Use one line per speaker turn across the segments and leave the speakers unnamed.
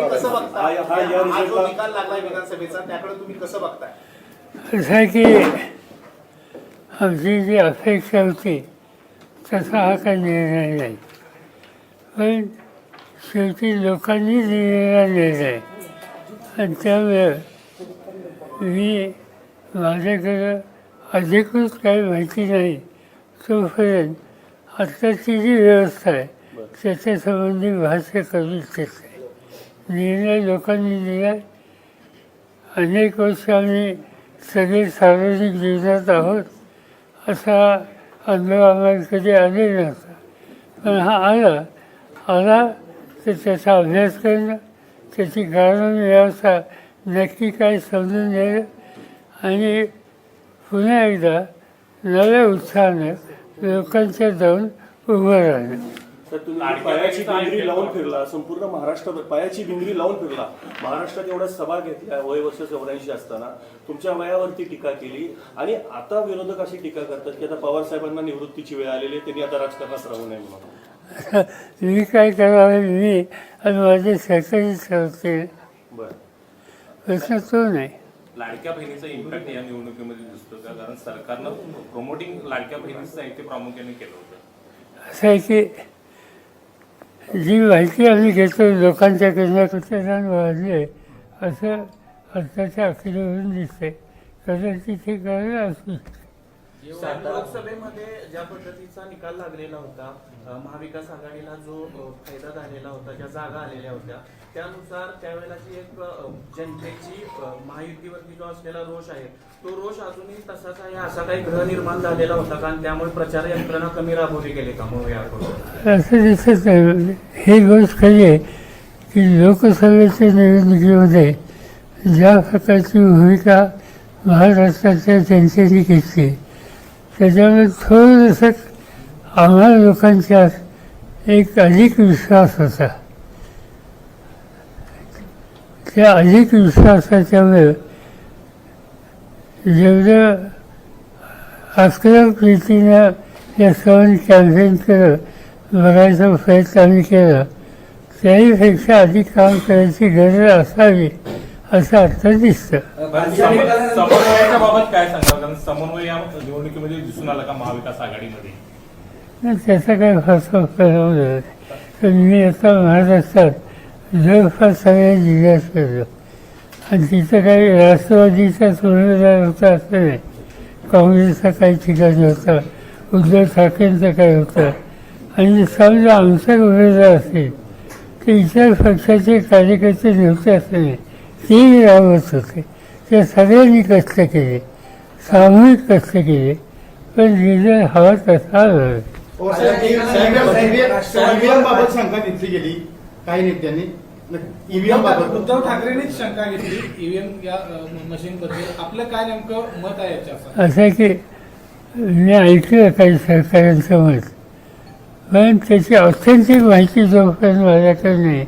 तुम्ही कसं
हा-
जो निकाल लागलाय विधानसभेचा त्याकडे तुम्ही कसं बघताय?
असं आहे की आमची जी अपेक्षा होती तसा हा काही निर्णय नाही. पण शेवटी लोकांनी दिलेला निर्णय. आणि त्यामुळे मी माझ्याकडं अधिकृत काही माहिती नाही. तोपर्यंत आत्ताची जी व्यवस्था आहे त्याच्या संबंधी भाष्य करू इच्छित. नाही निर्णय लोकांनी दिला अनेक वर्ष आम्ही सगळे सार्वजनिक जीवनात आहोत. असा अनुभव आम्हाला कधी आले नव्हता. पण हा आला. आला तर त्याचा अभ्यास करणं त्याची कारण व्यवस्था नक्की काय समजून घ्यायला आणि पुन्हा एकदा नव्या उत्साहानं लोकांच्या जाऊन उभं राहणं.
तर तुम्ही पायाची बिंगरी लावून फिरला संपूर्ण महाराष्ट्र पायाची बिंगरी लावून फिरला. महाराष्ट्रात एवढ्या सभा घेतल्या वय वर्ष चौऱ्याऐंशी असताना. तुमच्या वयावरती टीका केली. आणि आता विरोधक अशी टीका करतात की आता पवार साहेबांना निवृत्तीची वेळ आलेली आहे त्यांनी आता राजकारणात राहू नये म्हणून.
मी काय करावं? मी आणि माझे होते
बरं.
प्रश्न तो नाही.
लाडक्या बहिणीचा इम्पॅक्ट या निवडणुकीमध्ये दिसतो का? कारण सरकारनं प्रमोटिंग लाडक्या बहिणीचं साहित्य प्रामुख्याने केलं होतं.
असं आहे की जी माहिती आम्ही घेतो लोकांच्या कुठेजण वाढले असं आत्ताच्या अखेरीवरून दिसते कदाचित हे कारण असू शकते.
लोकसभेमध्ये ज्या पद्धतीचा निकाल लागलेला होता महाविकास आघाडीला जो फायदा झालेला होता ज्या जागा आलेल्या होत्या त्यानुसार त्यावेळेला जी एक जनतेची महायुतीवरती जो असलेला रोष आहे तो रोष अजूनही तसाच आहे असा काही ग्रह निर्माण झालेला होता का? आणि त्यामुळे प्रचार यंत्रणा कमी राबवली गेली का? मग याकडून
असं ही गोष्ट खरी आहे की लोकसभेच्या निवडणुकीमध्ये ज्या प्रकारची भूमिका महाराष्ट्राच्या जनतेने घेतली त्याच्यामुळे थोडंसं आम्हाला लोकांच्या एक अधिक विश्वास होता. त्या अधिक विश्वासाच्यामुळे जेवढं आक्रमक रीतीनं या सण कॅम्पेन केलं बघायचा प्रयत्न आम्ही केला त्याहीपेक्षा अधिक काम करायची गरज असावी असं आता दिसतं.
समन्वयाच्या बाबत काय सांगाल? कारण समन्वय या निवडणुकीमध्ये दिसून आला का महाविकास आघाडीमध्ये?
नाही, त्याचा काही. पण मी आता महाराष्ट्रात जवळपास सगळ्या जिल्ह्यात फिरलो आणि तिथं काही राष्ट्रवादीचा उमेदवार होता असं नाही. काँग्रेसचा काही ठिकाणी होता. उद्धव ठाकरेंचं काही होतं. आणि समजा आमचा उमेदवार असेल तर इतर पक्षाचे कार्यकर्ते नव्हते असं नाही. तेही राबत होते त्या सगळ्यांनी कष्ट केले. सामूहिक कष्ट केले. पण रिझल्ट हवा तसा आला नाही.
ईव्हीएम बाबत शंका घेतली गेली. काही नेत्यांनी ईव्हीएम बाबत.
उद्धव ठाकरेंनीच शंका घेतली. ईव्हीएम या मशीन बद्दल आपलं काय नेमकं मत आहे याच्यावर
असं की मी ऐकलं काही सरकारांचं मत. पण त्याची ऑथेंटिक माहिती जोपर्यंत माझ्याकडे नाही.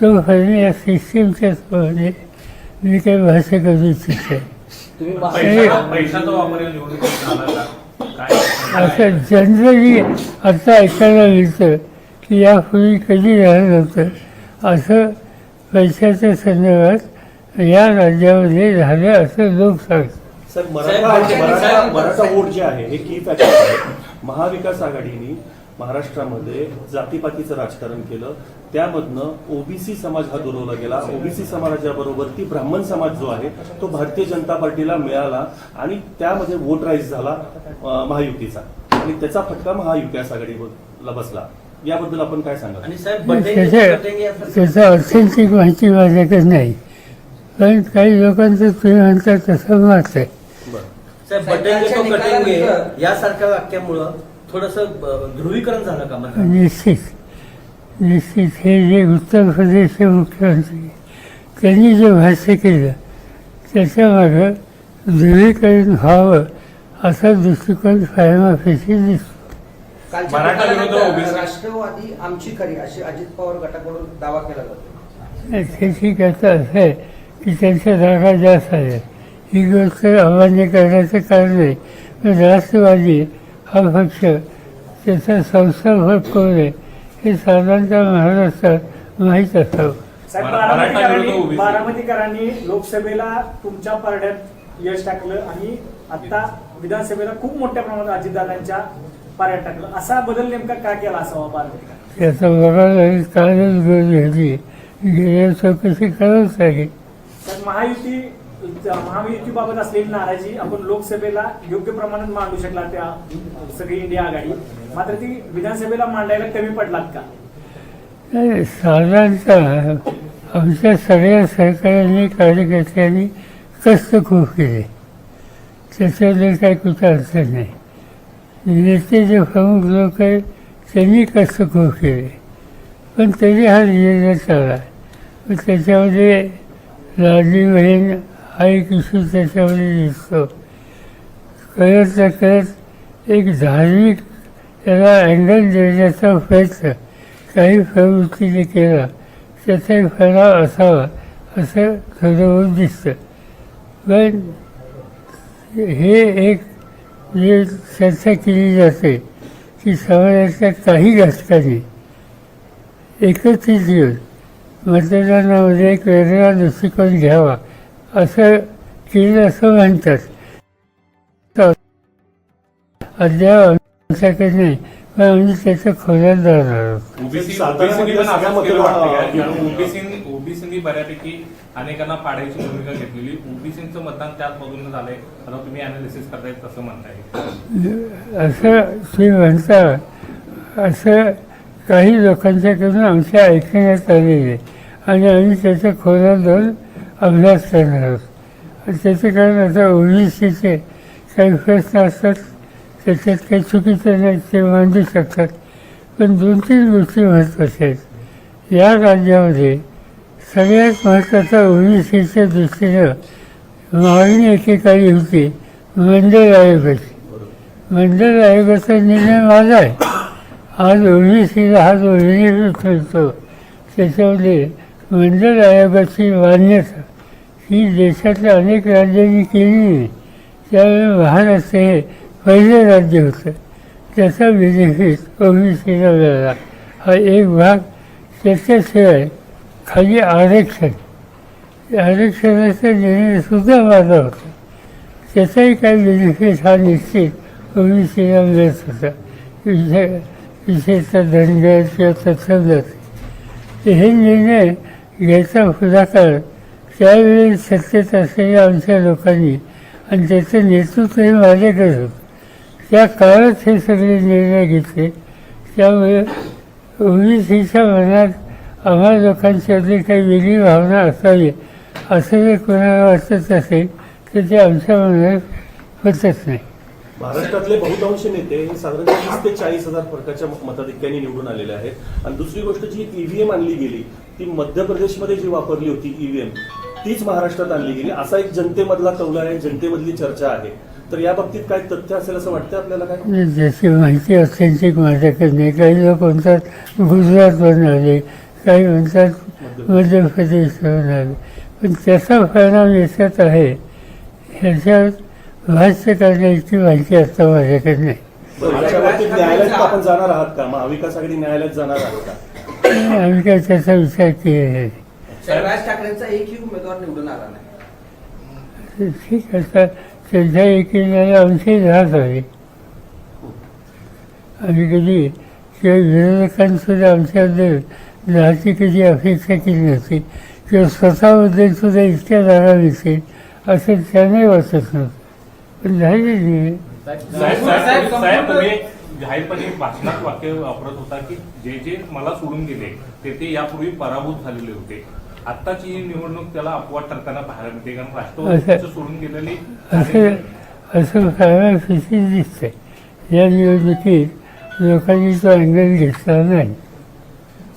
तोपर्यंत या सिस्टीमच्या संबंधी मी काही भाष्य करू इच्छित असं जनरली आता ऐकायला मिळतं की यापूर्वी कधी झालं नव्हतं. असं पैशाच्या संदर्भात या राज्यामध्ये झालं असं लोक सांगतात.
सर मराठा मराठा मराठा वोट जे आहे हे की फॅक्टर आहे. महाविकास आघाडीने महाराष्ट्रामध्ये जातीपातीचं राजकारण केलं. त्यामधनं ओबीसी समाज हा दुरवला गेला. ओबीसी समाजाबरोबर ती ब्राह्मण समाज जो आहे तो भारतीय जनता पार्टीला मिळाला आणि त्यामध्ये वोट राईज झाला महायुतीचा. आणि त्याचा फटका महायुतीस आघाडीला बसला. याबद्दल आपण काय सांगाल?
आणि साहेब
माहिती माझ्याकडे नाही. पण काही लोकांचं तुम्ही म्हणता तसं मत आहे.
बरं.
साहेब
बटेंगे तो कटेंगे
यासारख्या वाक्यामुळं थोडस ध्रुवीकरण झालं का
निश्चित निश्चित हे जे उत्तर प्रदेशचे मुख्यमंत्री त्यांनी जे भाष्य केलं त्याच्यामागं ध्रुवीकरण व्हावं असा दृष्टिकोन फायमाफेशी दिसतो.
कालच्या
मराठा विरुद्ध
निकालानंतर
ओबीसी.
राष्ट्रवादी आमची खरी अशी अजित पवार गटाकडून दावा केला जातो.
त्याची कथा असं आहे की त्यांच्या जागा जास्त आल्या ही गोष्ट अमान्य करण्याचं कारण नाही पण राष्ट्रवादी हा पक्ष त्याचा संस्थापक कोण आहे हे साधारणतः महाराष्ट्रात माहीत असावं
साहेब बारामतीकरांनी. बारामतीकरांनी लोकसभेला तुमच्या पारड्यात यश टाकलं आणि आता विधानसभेला खूप मोठ्या प्रमाणात अजितदादांच्या पारड्यात टाकलं. असा बदल नेमका का केला असावा बारामतीकर
त्याचा बघायला कालच गरज घेतली गेल्या चौकशी करावंच लागेल
तर महायुती महायुतीबाबत असलेली नाराजी आपण लोकसभेला योग्य प्रमाणात मांडू शकला त्या सगळी इंडिया आघाडी. मात्र ती विधानसभेला मांडायला कमी पडलात का?
नाही, साधारणतः आमच्या सगळ्या सहकार्यांनी कार्यकर्त्यांनी कष्ट खूप केले. त्याच्यामध्ये काही कुठं अडचण नाही. नेते जे प्रमुख लोक आहेत त्यांनी कष्ट खूप केले. पण तरी हा निर्णय चालला त्याच्यामध्ये लाडली बहीण हा एक इश्यू त्याच्यामध्ये दिसतो कळत ना कळत एक धार्मिक त्याला अँगल देण्याचा प्रयत्न काही प्रवृत्तीने केला त्याचाही फायदा असावा असं ठरवून दिसतं पण हे एक जे चर्चा केली जाते की समाजाच्या काही घटकांनी एकत्रित येऊन मतदानामध्ये एक वेगळा दृष्टिकोन घ्यावा असं केलं असं म्हणतात. अद्याप नाही पण आम्ही त्याचं खोल्यात जाणार
ओबीसीनी बऱ्यापैकी अनेकांना पाडायची भूमिका घेतलेली. ओबीसीचं मतदान त्याच मधून झालंय. आता तुम्ही अनालिसिस करताय तसं म्हणताय.
असं ते म्हणता असं काही लोकांच्याकडून आमच्या ऐकण्यात आलेले आणि आम्ही त्याचा खोला जाऊन अभ्यास करणार आहोत. त्याचं कारण आता ओबीसीचे काही प्रश्न असतात त्याच्यात काही चुकीचं नाही ते मांडू शकतात. पण दोन तीन गोष्टी महत्त्वाच्या आहेत. या राज्यामध्ये सगळ्यात महत्त्वाचा ओबीसीच्या दृष्टीनं मागणी एकेकाळी होती मंडळ आयोगाची. मंडळ आयोगाचा निर्णय माझा आहे. आज ओबीसीला हा जो निर्णय ठरतो त्याच्यामध्ये मंडळ आयोगाची मान्यता ही देशातल्या अनेक राज्यांनी केली त्यावेळी महाराष्ट्र हे पहिलं राज्य होतं. त्याचा बेनिफिट ओबीसीला मिळाला हा एक भाग त्याच्याशिवाय खाली आरक्षण. आरक्षणाचा निर्णयसुद्धा माझा होता. त्याचाही काही बेनिफिट हा निश्चित ओबीसीला मिळत होता. विशेष विशेषतः धनगर किंवा तत्समजात हे निर्णय घ्यायचा पुढाकार त्यावेळी सत्तेत असलेल्या आमच्या लोकांनी आणि त्याचं नेतृत्वही माझ्याकडे होतं त्या काळात हे सगळे निर्णय घेतले. त्यामुळे ओबीसीच्या मनात आम्हा लोकांच्यातली काही वेगळी भावना असावी असं जर कोणाला वाटत असेल तर ते आमच्या मनात होतच नाही.
महाराष्ट्रातले बहुतांश नेते हे साधारण तीस ते चाळीस हजार फरकाच्या मताधिक्याने निवडून आलेले आहेत. आणि दुसरी गोष्ट जी ईव्हीएम आणली गेली ती मध्य प्रदेशमध्ये जी वापरली होती ईव्हीएम तीच महाराष्ट्रात आणली गेली. असा एक जनतेमधला कौल आहे जनतेमधली चर्चा आहे. तर या बाबतीत काय तथ्य असेल असं वाटतं आपल्याला काय?
ज्याची माहिती ऑथेंटिक माझ्याकडे नाही. काही लोक म्हणतात गुजरातवरून आले काही म्हणतात मध्य प्रदेशवरून आले पण त्याचा परिणाम याच्यात आहे. ह्याच्यात भाष्य करण्याची माहिती आता माझ्याकडे नाही.
न्यायालयात आपण जाणार आहात का? महाविकास आघाडी न्यायालयात जाणार आहात का?
आम्ही काय त्याचा विचार केलेला नाही.
राज ठाकरेंचा एकही उमेदवार निवडून आला नाही.
ठीक तर त्यांच्या एकीला आमची राहत आहे. आम्ही कधी किंवा विरोधकांसुद्धा आमच्याबद्दल राहायची कधी अपेक्षा केली नव्हती किंवा स्वतःबद्दल सुद्धा इतक्या जागा दिसेल असं त्याने वाटत नव्हतं. पण
तुम्ही जाहीरपणे भाषणात वाक्य वापरत होता की जे जे मला सोडून गेले ते ते यापूर्वी पराभूत झालेले होते. आत्ताची ही निवडणूक त्याला अपवाद ठरताना पाहायला मिळते. कारण राष्ट्रवादीचं सोडून गेलेली
असं असं फार फिसीच दिसतंय या निवडणुकीत लोकांनी तो अँगल घेतला नाही.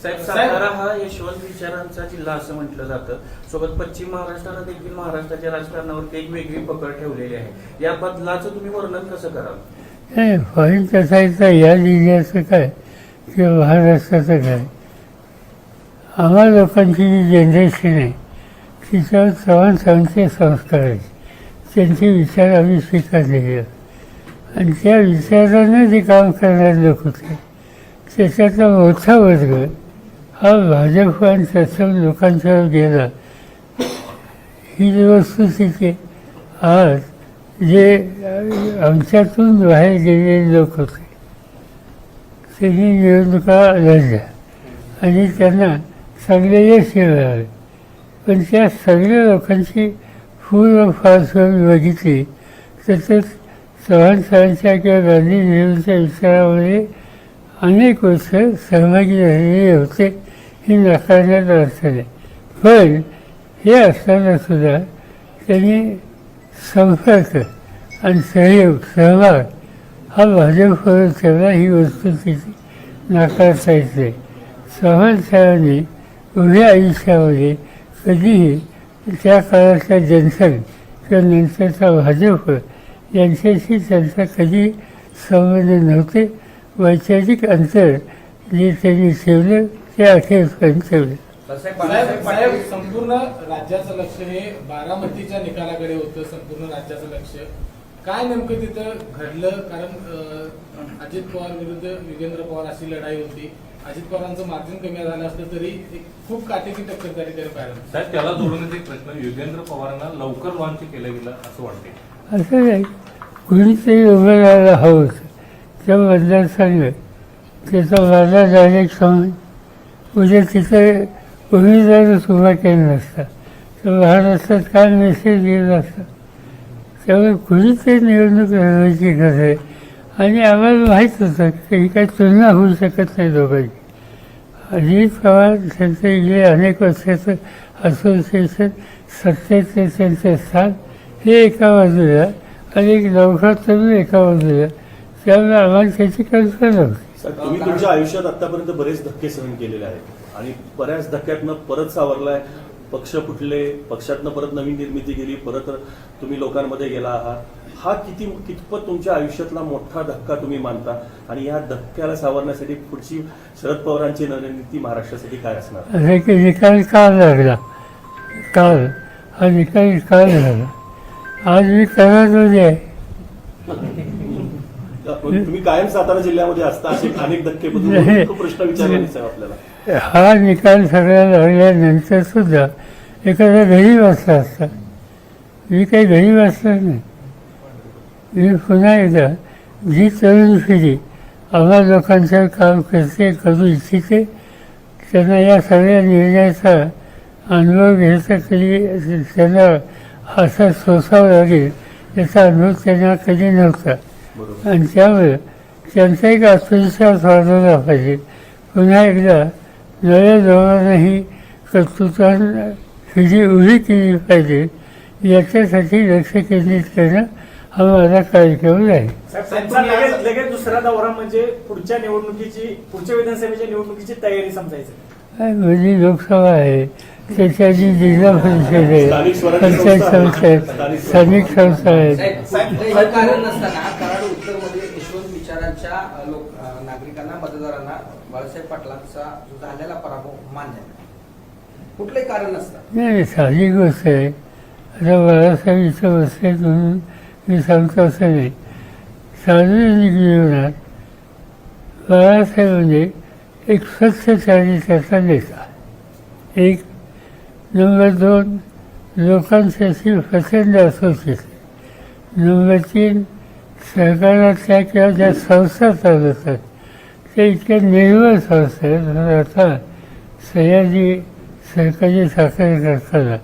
साहेब सातारा हा यशवंत विचारांचा जिल्हा असं म्हटलं जातं. सोबत पश्चिम महाराष्ट्रानं देखील महाराष्ट्राच्या राजकारणावरती एक वेगळी पकड ठेवलेली आहे. या बदलाचं तुम्ही वर्णन कसं कराल?
नाही पॉईंट कसा आहे तर या जिल्ह्याचं काय? किंवा महाराष्ट्राचं काय? आम्हा लोकांची जी जनरेशन आहे तिच्यावर चव्हाण साहेबांचे संस्कार आहेत. त्यांचे विचार आम्ही स्वीकारलेले आहेत. आणि त्या विचारानं जे काम करणारे लोक होते त्याच्यातला मोठा वर्ग हा भाजप आणि तत्सम लोकांच्यावर गेला. ही जी वस्तुस्थिती आज जे आमच्यातून बाहेर गेलेले लोक होते त्यांनी निवडणुका लढल्या. आणि त्यांना चांगले यश मिळाले पण त्या सगळ्या लोकांची पूर्ण पार्श्वभूमी बघितली. तर चव्हाण सरांच्या किंवा गांधी नेहरूंच्या विचारामध्ये अनेक वर्ष सहभागी झालेले होते हे नाकारण्यात अर्थ नाही. पण हे असताना सुद्धा त्यांनी संपर्क आणि सहयोग सहभाग हा भाजपवर ठेवला ही वस्तुस्थिती नाकारता येत नाही. चव्हाण साहेबांनी उभ्या आयुष्यामध्ये कधीही त्या काळातला जनसन किंवा नंतरचा भाजप यांच्याशी त्यांचा कधी संबंध नव्हते. वैचारिक अंतर जे त्यांनी ठेवलं ते अखेरपर्यंत ठेवलं.
संपूर्ण राज्याचं लक्ष हे बारामतीच्या निकालाकडे होतं संपूर्ण राज्याचं लक्ष. काय नेमकं तिथं घडलं? कारण अजित पवार विरुद्ध युगेंद्र पवार अशी लढाई होती. अजित पवारांचं मार्जिन कमी झालं असलं तरी एक खूप काटेकी टक्कर त्या ठिकाणी पाहिलं
साहेब त्याला जोडण्याचा एक प्रश्न. युगेंद्र पवारांना लवकर लॉन्च केलं गेलं असं वाटते
असं नाही. कुणीतरी उभं राहायला हवं होतं. त्या मतदारसंघ त्याचा माझा डायरेक्ट समज उद्या तिथे उमेदवारच उभा केला नसता तर महाराष्ट्रात काय मेसेज गेला असता? त्यामुळे कुणीतरी निवडणूक लढवायची गरज आहे? आणि आम्हाला माहीत होतं की काही तुलना होऊ शकत नाही दोघांची. अजित पवार त्यांचे गेले अनेक वर्षाचं असोसिएशन सत्तेचे त्यांचे स्थान हे एका बाजूला आणि एक नौका तरुण एका बाजूला. त्यामुळे आम्हाला त्याची कल्पना नव्हती.
तुम्ही तुमच्या आयुष्यात आतापर्यंत बरेच धक्के सहन केलेले आहेत. आणि बऱ्याच धक्क्यातनं परत सावरलाय. पक्ष फुटले पक्षातनं परत नवीन निर्मिती केली परत तुम्ही लोकांमध्ये गेला आहात. हा किती कितपत तुमच्या आयुष्यातला मोठा धक्का तुम्ही मानता? आणि या धक्क्याला सावरण्यासाठी पुढची शरद पवारांची रणनीती महाराष्ट्रासाठी काय असणार?
की निकाल काल लागला. काल हा निकाल काल झाला. आज मी कराडमध्ये आहे
तुम्ही कायम सातारा जिल्ह्यामध्ये असता असे अनेक धक्के प्रश्न विचारला आपल्याला.
हा निकाल सगळ्या लागल्यानंतर सुद्धा एखादा घरी वाचला असता. मी काही घरी वाचलं नाही. मी पुन्हा एकदा जी तरुण पिढी आम्हा लोकांचं काम करते करू इच्छिते त्यांना या सगळ्या निर्णयाचा अनुभव घ्यायचा कधी त्यांना असा सोसावं लागेल याचा अनुभव त्यांना कधी नव्हता. आणि त्यामुळे त्यांचा एक आत्मविश्वास वाढवला पाहिजे. पुन्हा एकदा नव्या धोरणाही कर्तृत्वान हिची उभी केली पाहिजे. याच्यासाठी लक्ष केंद्रित करणं हा माझा कार्यक्रम आहे.
लगेच दुसरा दौरा म्हणजे पुढच्या निवडणुकीची पुढच्या विधानसभेच्या निवडणुकीची तयारी समजायचं.
काय म्हणजे लोकसभा आहे. त्याच्या आधी जिल्हा परिषद आहे. पंचायत
संस्था.
आहेत
स्थानिक
स्थानिक संस्था आहेत
साहेब
साहेब,
हे कारण नसताना कराड उत्तरमध्ये यशवंत विचारांच्या अ, लोक अ, नागरिकांना मतदारांना बाळासाहेब पाटलांचा जो झालेला पराभव मान्य आहे. कुठलंही कारण नसतं
नाही साधी गोष्ट आहे. आता बाळासाहेब इथं बसले म्हणून मी सांगतो असं नाही सार्वजनिक जीवनात बाळासाहेब म्हणजे एक स्वच्छ चारित्र्याचा नेता एक नंबर दोन लोकांसाठी प्रचंड असोसिएशन नंबर तीन सरकारातल्या किंवा ज्या संस्था चालवतात त्या इतक्या निर्मळ संस्था आहेत. आता सह्याद्री सरकारी साखर कारखाना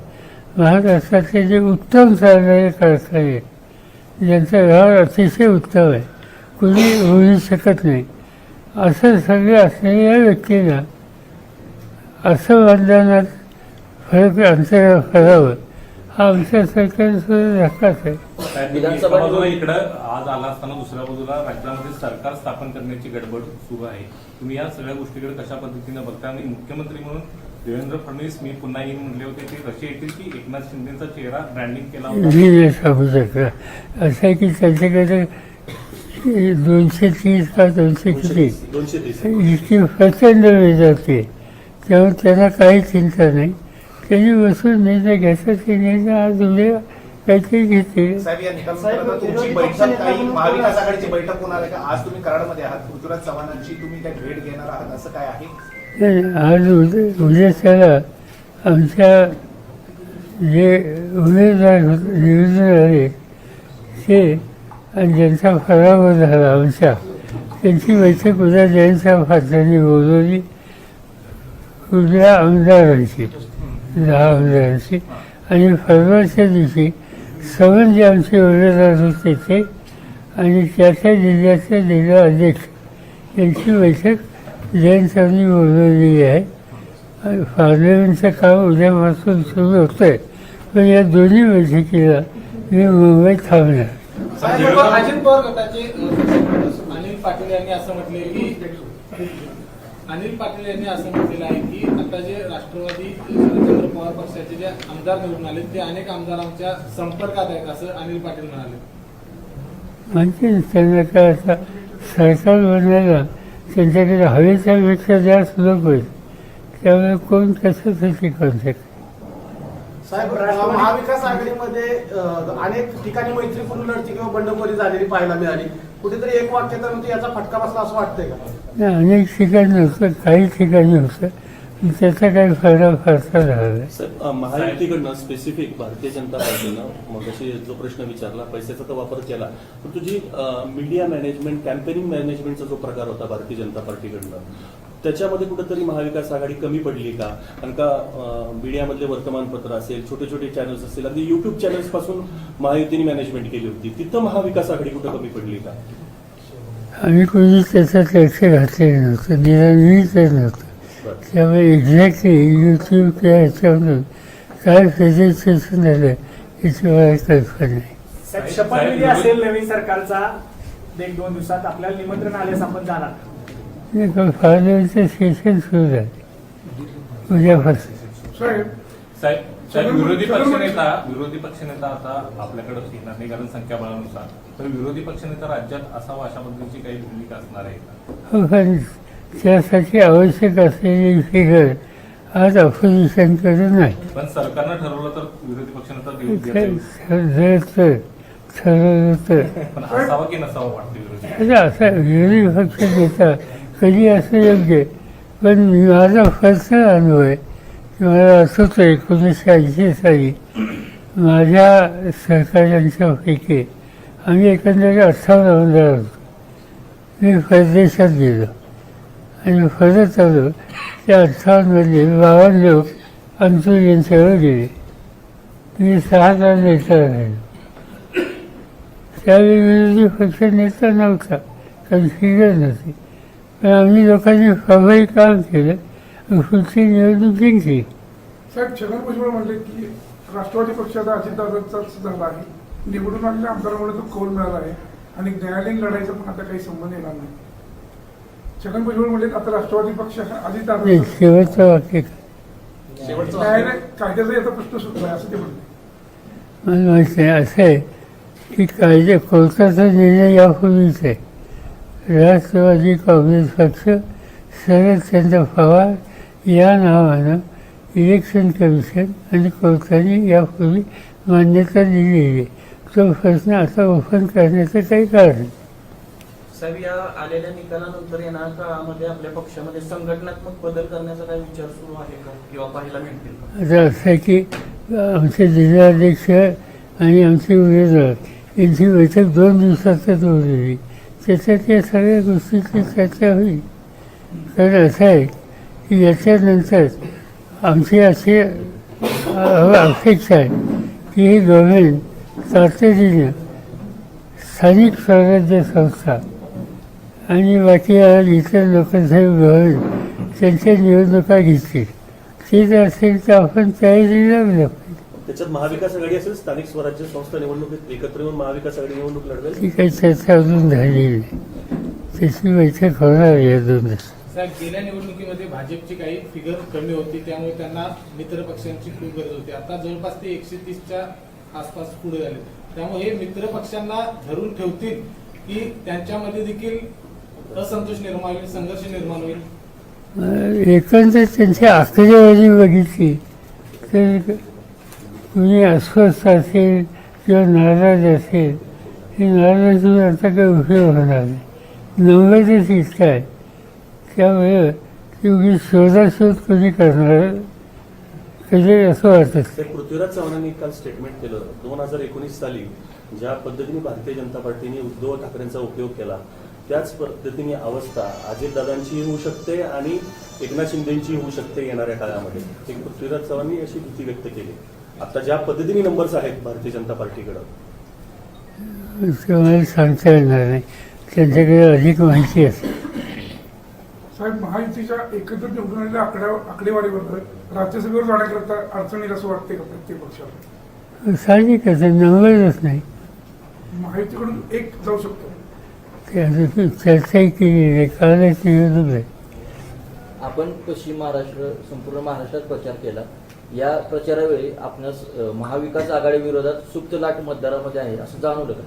महाराष्ट्रातले जे उत्तम चालणारे कारखाने ज्यांचा व्यवहार अतिशय उत्तम आहे कुणी होऊ शकत नाही. असं सगळं असलेल्या व्यक्तींना असं मतदानात फरक अंतर करावं. हा आमच्या सरकारचा धक्काच आहे.
बाजूला इकडं आज आला असताना दुसऱ्या बाजूला राज्यामध्ये सरकार स्थापन करण्याची गडबड सुरू आहे. तुम्ही या सगळ्या गोष्टीकडे कशा पद्धतीने बघता? आणि मुख्यमंत्री म्हणून देवेंद्र फडणवीस मी पुन्हा येईन म्हणले होते ते कसे येतील की एकनाथ शिंदेचा चेहरा ब्रँडिंग केला होता.
मी नाही सांगू शकत. असं आहे की त्यांच्याकडे दोनशे तीस का दोनशे किती?
दोनशे तीस.
इतकी प्रचंड वेळ जाते त्यामुळे त्यांना काही चिंता नाही. त्यांनी बसून निर्णय घ्यायचा ते निर्णय आज उद्या काहीतरी
काही महाविकास आघाडीची बैठक होणार आहे का? आज तुम्ही कराडमध्ये आहात. पृथ्वीराज चव्हाणांची तुम्ही काही भेट घेणार आहात? असं काय आहे?
आज उद्या उद्याच्याला आमच्या जे उमेदवार निवडून आले ते आणि ज्यांचा पराभव झाला आमच्या त्यांची बैठक उद्या जयंतराव फाटल्याने बोलवली. उद्या आमदारांची दहा आमदारांची. आणि परवाच्या दिवशी सवन जे आमचे उमेदवार होते ते आणि त्या त्या जिल्ह्याचे जिल्हा अध्यक्ष यांची बैठक जयंतरावनी बोलवलेली आहे. आणि पार्लमेंटचं काम उद्यापासून सुरू होतं आहे पण या दोन्ही बैठकीला मी मुंबईत थांबणार.
साहेब, अजित पवार गटाचे अ, अनिल पाटील यांनी असं म्हटले की अनिल पाटील यांनी असं म्हटलेलं आहे की आता जे राष्ट्रवादी शरदचंद्र पवार पक्षाचे जे आमदार निवडून आले ते अनेक आमदार आमच्या संपर्कात आहेत असं अनिल पाटील म्हणाले.
माहिती ना त्यांना काय आता सरकार बनायला त्यांच्याकडे हवेच्या पेक्षा जास्त लोक होईल त्यामुळे कोण कसं त्याची कॉन्टॅक्ट
साहेब महाविकास आघाडीमध्ये अनेक ठिकाणी मैत्रीपूर्ण लढती किंवा बंडखोरी झालेली पाहायला मिळाली. कुठेतरी एक वाक्यता म्हणते याचा फटका बसला असं वाटतंय का?
नाही, अनेक ठिकाणी होतं काही ठिकाणी होतं. त्याचा काही फायदा फारसा झाला
महायुतीकडनं स्पेसिफिक भारतीय जनता पार्टीनं मग जो प्रश्न विचारला पैशाचा तर वापर केला पण तुझी मीडिया मॅनेजमेंट कॅम्पेनिंग मॅनेजमेंटचा जो प्रकार होता भारतीय जनता पार्टीकडनं त्याच्यामध्ये कुठेतरी महाविकास आघाडी कमी पडली का? कारण का मीडियामधले वर्तमानपत्र असेल छोटे छोटे चॅनल्स असेल अगदी युट्यूब चॅनल्सपासून महायुतीने मॅनेजमेंट केली होती तिथं महाविकास आघाडी कुठं कमी पडली का?
आम्ही कोणी त्याच्यात लक्ष घातलेलं नव्हतं निराश नव्हतं. त्यामुळे एक्झॅक्टली यूट्यूब किंवा ह्याच्यामधून काय प्रेझेंटेशन झालं याची मला कल्पना नाही
शपथविधी असेल नवीन सरकारचा एक दोन दिवसात आपल्याला निमंत्रण आल्यास आपण जाणार.
नाही पण फार्लमेंटचं सेशन सुरू झालं. उद्यापासून
साहेब
साहेब साहेब विरोधी पक्षनेता विरोधी पक्षनेता आता आपल्याकडे येणार नाही कारण संख्याबळानुसार तर विरोधी पक्षनेता राज्यात असावा अशा पद्धतीची काही भूमिका असणार आहे का?
हो त्यासाठी आवश्यक असलेली फिगर आज अपोजिशनकडे नाही.
पण सरकारनं ठरवलं तर विरोधी.
जर तर ठरवलं तर असा विरोधी पक्ष नेता कधी असं योग्य? पण मी- माझा पर्सनल अनुभव आहे की मला आठवतं एकोणीसशे ऐंशी साली माझ्या सहकार्यांच्यापैकी आम्ही एकंदरीत अठ्ठावन्न आमदार होतो मी परदेशात गेलो. आणि परत आलो त्या अठ्ठावन्नमध्ये बावन लोक अंतूर यांच्यावर गेले मी सहा तास नेता राहिलो त्यावेळी विरोधी पक्ष नेता नव्हता कारण फिगर नव्हती. पण आम्ही लोकांनी प्रभावी काम केलं आणि पुढची निवडणूक जिंकली.
साहेब छगन भुजबळ म्हणले की राष्ट्रवादी पक्षाचा अजितदादांचाच झाला आहे निवडून आलेल्या आमदारामुळे तो कौल मिळाला आहे आणि न्यायालयीन लढाईचा पण आता काही संबंध येणार नाही. छगन भुजबळ म्हणले आता राष्ट्रवादी पक्ष हा
नाही शेवटचं वाक्य.
कायद्याचा याचा प्रश्न सुटला असं ते म्हणले.
आहे असं आहे की कायदे कोर्टाचा निर्णय यापूर्वीच आहे. राष्ट्रवादी काँग्रेस पक्ष शरदचंद्र पवार या नावानं इलेक्शन कमिशन आणि कोर्टाने यापूर्वी मान्यता दिलेली आहे. तो प्रश्न आता ओपन करण्याचं काही कारण नाही.
साहेब या आलेल्या निकालानंतर येणार काळामध्ये आपल्या पक्षामध्ये संघटनात्मक बदल करण्याचा काही विचार सुरू आहे का? किंवा पाहायला मिळतील का?
असं आहे की आमचे जिल्हाध्यक्ष आणि आमचे उमेदवार यांची बैठक दोन दिवसातच होती त्याच्यात या सगळ्या गोष्टीची चर्चा होईल. तर असं आहे की याच्यानंतर आमची अशी अपेक्षा आहे की हे गव्हर्मेंट तातडीनं स्थानिक स्वराज्य संस्था आणि बाकी इतर लोकांसाठी गव्हर्मेंट त्यांच्या निवडणुका घेतील. ते जर असेल तर आपण तयारी लागलं पाहिजे
त्याच्यात महाविकास आघाडी असेल स्थानिक स्वराज्य संस्था निवडणुकीत एकत्र येऊन महाविकास आघाडी निवडणूक लढवेल?
ती काही चर्चा अजून झालेली नाही. त्याची बैठक होणार या दोन
साहेब गेल्या निवडणुकीमध्ये भाजपची काही फिगर कमी होती त्यामुळे त्यांना मित्र पक्षांची खूप गरज होती. आता जवळपास ते एकशे तीसच्या आसपास पुढे झाले. त्यामुळे हे मित्र पक्षांना धरून ठेवतील की त्यांच्यामध्ये देखील असंतोष निर्माण होईल संघर्ष निर्माण होईल.
अं, एकंदर त्यांची आकडेवारी बघितली तर कुणी अस्वस्थ असेल किंवा नाराज असेल हे नाराज होऊन आता काही उपयोग होणार नाही. नव्वदच इतका आहे. त्यामुळे एवढी शोधाशोध कधी करणार कधी असं वाटत
पृथ्वीराज चव्हाणांनी काल स्टेटमेंट केलं दोन हजार एकोणीस साली ज्या पद्धतीने भारतीय जनता पार्टीने उद्धव ठाकरेंचा उपयोग केला त्याच पद्धतीने अवस्था अजितदादांची होऊ शकते आणि एकनाथ शिंदेची होऊ शकते येणाऱ्या काळामध्ये. एक पृथ्वीराज चव्हाणांनी अशी भीती व्यक्त केली. आता ज्या पद्धतीने नंबर्स आहेत भारतीय जनता पार्टीकडं?
ते सांगता येणार नाही. त्यांच्याकडे अधिक माहिती असेल
साहेब महायुतीच्या एकत्र निवडून आलेल्या आकड्या आकडेवारीबद्दल राज्यसभेवर जाण्याकरता अडचण असं वाटते का प्रत्येक पक्षाला?
साहजिक आहे नंबरच नाही.
महायुतीकडून एक जाऊ शकतो.
ते चर्चाही केली नाही आहे
आपण पश्चिम महाराष्ट्र संपूर्ण महाराष्ट्रात प्रचार केला. या प्रचारावेळी आपणास महाविकास आघाडी विरोधात सुप्त लाट मतदारामध्ये आहे असं जाणवलं का?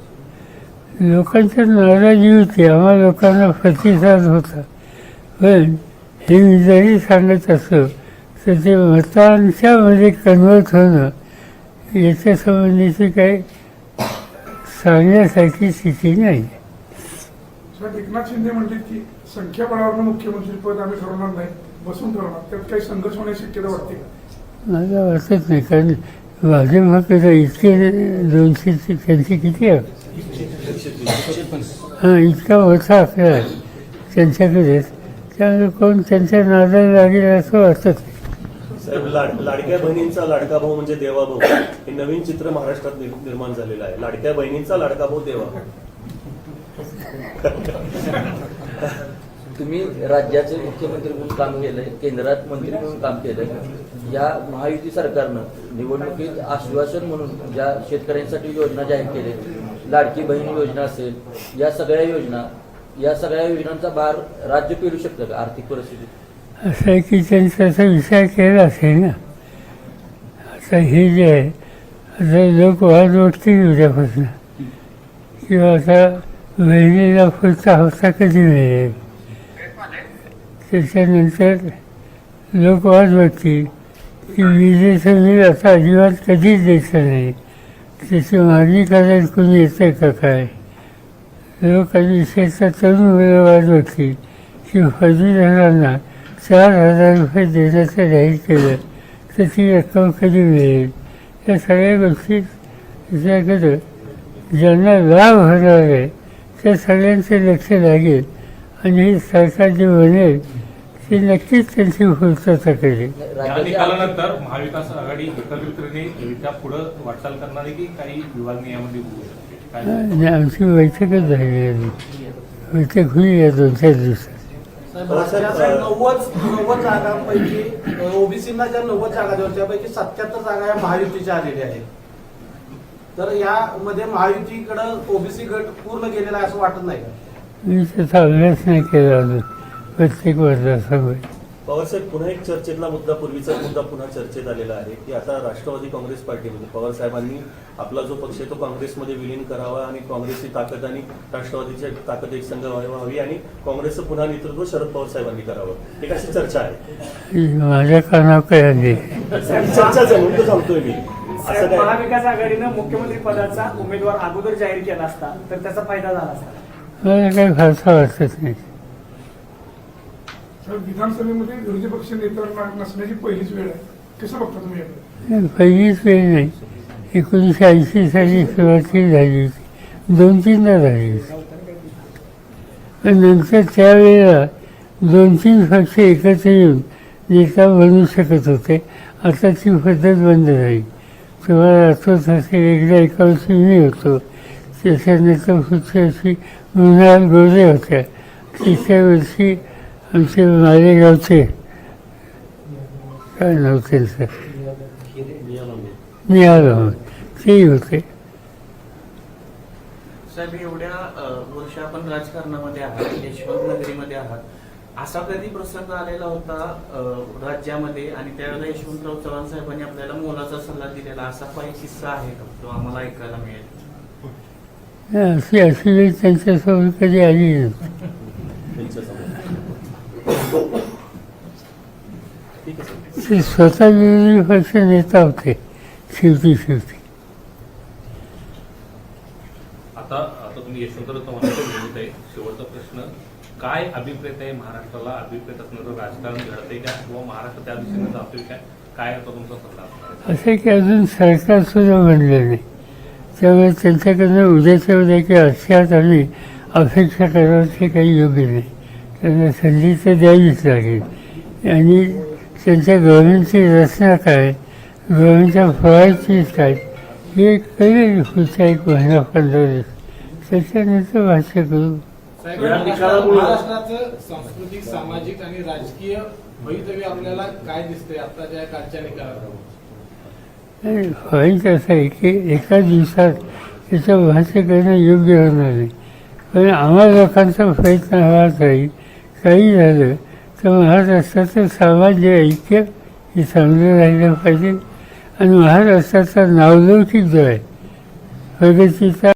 लोकांची नाराजी होती. आम्हा लोकांना प्रतिसाद होता. पण हे मी जरी सांगत असो तर ते मतांच्यामध्ये कन्वर्ट होणं याच्या संबंधीची काही सांगण्यासारखी स्थिती नाही.
साहेब एकनाथ शिंदे म्हणले की संख्याबळावरनं मुख्यमंत्री पद आम्ही ठरवणार नाही बसून ठरवणार. त्यात काही संघर्ष होण्याची शक्यता वाटते का?
मला वाटत नाही कारण भाजपाकडे इतके दोनशे त्यांची किती आहे? हां इतका मोठा आहे. त्यांच्याकडे त्यामुळे कोण त्यांच्या नादाला लागेल असं वाटत नाही.
साहेब लाड लाडक्या बहिणींचा लाडका भाऊ म्हणजे देवा भाऊ. हे नवीन चित्र महाराष्ट्रात निर- निर्माण झालेलं आहे. लाडक्या बहिणींचा लाडका भाऊ देवा
तुम्ही राज्याचे मुख्यमंत्री म्हणून काम केलंय केंद्रात मंत्री म्हणून काम केलंय. या महायुती सरकारनं निवडणुकीत आश्वासन म्हणून ज्या शेतकऱ्यांसाठी योजना जाहीर केल्या लाडकी बहीण योजना असेल या सगळ्या योजना या सगळ्या योजनांचा भार राज्य पेरू शकतं का आर्थिक परिस्थितीत?
असं आहे की त्यांचा असा विचार केला असेल ना. आता हे जे आहे आता लोक वाद वाटतील उद्यापासून. किंवा आता बहिणीला पुढचा हप्ता कधी मिळेल? त्याच्यानंतर लोक वाद बघतील की विजेचं बिल आता अजिबात कधीच द्यायचं नाही. त्याची मागणी करायला कोणी येतं का काय? लोक आणि विशेषतः तरुण मुलं वाद बघतील की फौजीदारांना चार हजार रुपये देण्याचं जाहीर केलं तर ती रक्कम कधी मिळेल? या सगळ्या गोष्टी विचार करत ज्यांना लाभ होणार आहे त्या सगळ्यांचं लक्ष लागेल आणि हे सरकार जे बनेल ते नक्कीच त्यांची पूर्तता करेल
या निकालानंतर महाविकास आघाडी एकत्रितपणे त्या पुढे वाटचाल करणार आहे की काही विभागणी यामध्ये होऊ शकते? काय
आणि आमची बैठकच झाली नाही बैठक होईल या दोन चार दिवसात.
नव्वद नव्वद जागांपैकी ओबीसीना ज्या नव्वद जागा दिल्या त्यापैकी सत्याहत्तर जागा या महायुतीच्या आलेल्या आहेत. तर यामध्ये महायुतीकडं ओबीसी गट पूर्ण गेलेला आहे असं वाटत नाही का?
मी त्याचा अभ्यास नाही केला अजून. प्रत्येक मतदारसंघात
पवारसाहेब पुन्हा एक चर्चेतला मुद्दा पूर्वीचा मुद्दा पुन्हा चर्चेत आलेला आहे की आता राष्ट्रवादी काँग्रेस पार्टीमध्ये पवार साहेबांनी आपला जो पक्ष आहे तो काँग्रेसमध्ये विलीन करावा आणि काँग्रेसची ताकद आणि राष्ट्रवादीची ताकद एक संघ व्हावी आणि काँग्रेसचं पुन्हा नेतृत्व शरद पवार साहेबांनी करावं. एक अशी चर्चा आहे.
माझ्या कानावर काय आली
चर्चा सांगतोय मी.
साहेब,
काय?
महाविकास आघाडीनं मुख्यमंत्री पदाचा उमेदवार अगोदर जाहीर केला असता तर त्याचा फायदा झाला असता.
मला काही फारसा वाटत नाही.
साहेब विधानसभेमध्ये विरोधी पक्ष नेत्यांना नसण्याची पहिलीच वेळ आहे. कसं बघता तुम्ही याकडे?
पहिलीच वेळ नाही. एकोणीसशे ऐंशी साली सुरुवाती झाली होती. दोन तीनदा झाली होती. पण नंतर त्यावेळेला दोन तीन पक्ष एकत्र येऊन नेता बनू शकत होते. आता ती पद्धत बंद झाली. तुम्हाला आठवत असेल एकदा एका वर्षी मी होतो त्याच्यानंतर पुढच्या अशी मृणाल गोरे होत्या तिसऱ्या वर्षी आमचे मालेगावचे काय नाव त्यांचं निहाल अहमद तेही होते
साहेब एवढ्या वर्ष आपण राजकारणामध्ये आहात यशवंत नगरीमध्ये आहात. असा कधी प्रसंग आलेला होता राज्यामध्ये आणि त्यावेळेला यशवंतराव चव्हाण साहेबांनी आपल्याला मोलाचा सल्ला दिलेला असा काही किस्सा आहे का? तो आम्हाला ऐकायला मिळेल.
अशी कधी आली. ते स्वतः विरोधी पक्ष नेता होते शेवटी शेवटी
आता आता तुम्ही यशवंतराव चव्हाणांच्या विरोधात आहे शेवटचा प्रश्न काय अभिप्रेत आहे महाराष्ट्राला? अभिप्रेत असणारं राजकारण घडत आहे का? किंवा महाराष्ट्र त्या दिशेने जातोय काय काय याचा तुमचा सल्ला
असं की अजून सरकार सुद्धा म्हणलं नाही. त्यामुळे त्यांच्याकडनं उद्याच्या उद्या काही आशयात आणि अपेक्षा करावं काही योग्य नाही. त्यांना संधी तर द्यावीच लागेल. आणि त्यांच्या गव्हर्नमेंटची रचना काय? गव्हर्नमेंटच्या फळाची काय? हे कळेल पुढच्या एक महिना पंधरा दिवस. त्याच्यानंतर भाष्य करू.
महाराष्ट्राचं सांस्कृतिक सामाजिक आणि राजकीय भवितव्य आपल्याला काय दिसतंय आताच्या कालच्या निकालात
आणि व्हायचं असं आहे की एका दिवसात त्याचं भाष्य करणं योग्य होणार नाही. पण आम्हा लोकांचा प्रयत्न हा काही काही झालं तर महाराष्ट्राचं सामान्य ऐक्य हे चांगलं राहिलं पाहिजे. आणि महाराष्ट्राचा नावलौकिक जो आहे. प्रगतीचा